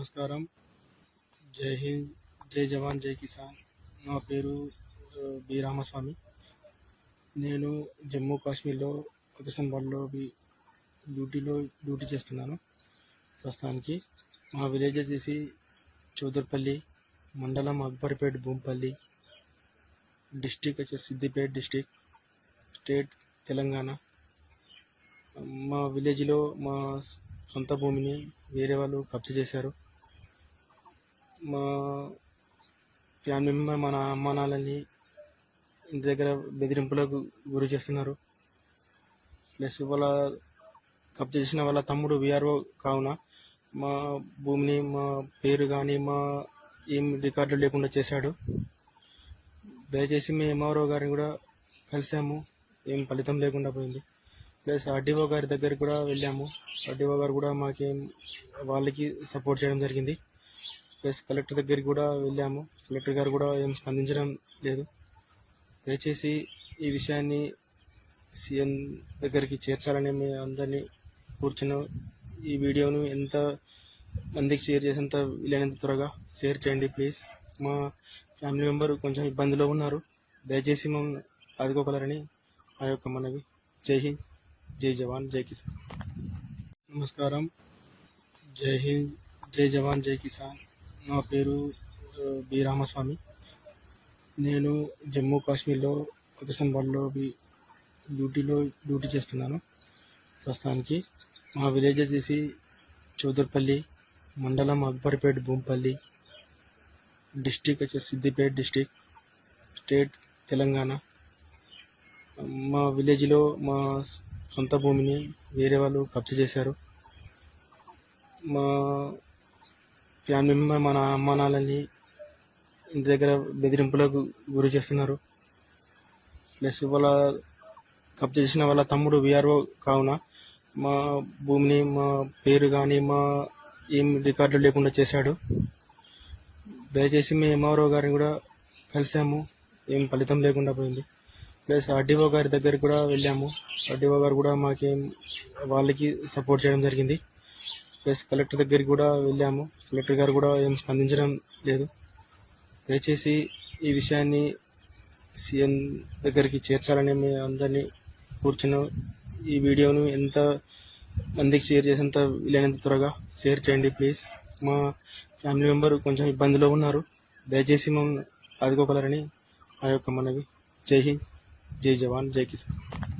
నమస్కారం. జై హింద్ జై జవాన్ జై కిసాన్. నా పేరు బి రామస్వామి. నేను జమ్మూ కాశ్మీర్లో పాకిస్తాన్లో డ్యూటీలో డ్యూటీ చేస్తున్నాను ప్రస్తుతానికి. మా విలేజ్ వచ్చేసి చౌదర్పల్లి మండలం అక్బర్పేట్ భూంపల్లి. డిస్టిక్ వచ్చేసి సిద్దిపేట్ డిస్టిక్ స్టేట్ తెలంగాణ. మా విలేజ్లో మా సొంత భూమిని వేరే వాళ్ళు కబ్జా చేశారు. మా ఫ్యామిలీ మెంబర్ మన అమ్మ నాన్నని ఇంటి దగ్గర బెదిరింపులకు గురి చేస్తున్నారు. ప్లస్ వాళ్ళ కబ్జా చేసిన వాళ్ళ తమ్ముడు విఆర్ఓ కావున మా భూమిని మా పేరు కానీ మా ఏం రికార్డులు లేకుండా చేశాడు. దయచేసి మేము ఎంఆర్ఓ గారిని కూడా కలిసాము ఏం ఫలితం లేకుండా పోయింది. ప్లస్ ఆర్డీఓ గారి దగ్గరికి కూడా వెళ్ళాము. ఆర్డీఓ గారు కూడా మాకేం వాళ్ళకి సపోర్ట్ చేయడం జరిగింది. ప్లస్ కలెక్టర్ దగ్గరికి కూడా వెళ్ళాము. కలెక్టర్ గారు కూడా ఏం స్పందించడం లేదు. దయచేసి ఈ విషయాన్ని సీఎం దగ్గరికి చేర్చాలని మీ అందరినీ కూర్చున్న ఈ వీడియోను ఎంత మందికి షేర్ చేసేంత వీలైనంత త్వరగా షేర్ చేయండి ప్లీజ్. మా ఫ్యామిలీ మెంబర్ కొంచెం ఇబ్బందిలో ఉన్నారు. దయచేసి మమ్మల్ని ఆదుకోగలరని ఆ యొక్క మనవి. జై హింద్. జై జవాన్. జై కిసాన్. నమస్కారం. జై హింద్. జై జవాన్. జై కిసాన్. నా పేరు బి. రామస్వామి. నేను జమ్మూ కాశ్మీర్లో పాకిస్తాన్ డ్యూటీలో డ్యూటీ చేస్తున్నాను. ప్రస్తుతానికి మా విలేజ్ వచ్చేసి చౌదర్పల్లి మండలం అక్బర్పేట్ భూంపల్లి డిస్టిక్ వచ్చేసి సిద్దిపేట్ డిస్టిక్ స్టేట్ తెలంగాణ. మా విలేజ్లో మా సొంత భూమిని వేరే వాళ్ళు కబ్జా చేశారు. మా ఫ్యామిలీ మెంబర్ మన అమ్మ నాన్నని ఇంటి దగ్గర బెదిరింపులకు గురి చేస్తున్నారు. ప్లస్ వాళ్ళ కబ్జ చేసిన వాళ్ళ తమ్ముడు విఆర్ఓ కావున మా భూమిని మా పేరు కానీ మా ఏం రికార్డులు లేకుండా చేశాడు. దయచేసి మేము ఎంఆర్ఓ గారిని కూడా కలిసాము ఏం ఫలితం లేకుండా పోయింది. ప్లస్ ఆర్డీఓ గారి దగ్గరికి కూడా వెళ్ళాము. ఆర్డీఓ గారు కూడా మాకేం వాళ్ళకి సపోర్ట్ చేయడం జరిగింది. ప్లస్ కలెక్టర్ దగ్గరికి కూడా వెళ్ళాము. కలెక్టర్ గారు కూడా ఏం స్పందించడం లేదు. దయచేసి ఈ విషయాన్ని సీఎం దగ్గరికి చేర్చాలని మీ అందరినీ కూర్చున్న. ఈ వీడియోను ఎంత మందికి షేర్ చేసేంత వీలైనంత త్వరగా షేర్ చేయండి ప్లీజ్ మా ఫ్యామిలీ మెంబర్ కొంచెం ఇబ్బందిలో ఉన్నారు. దయచేసి మేము ఆదుకోగలరని ఆ యొక్క మనవి. జై హింద్. జై జవాన్. జై కిసాన్.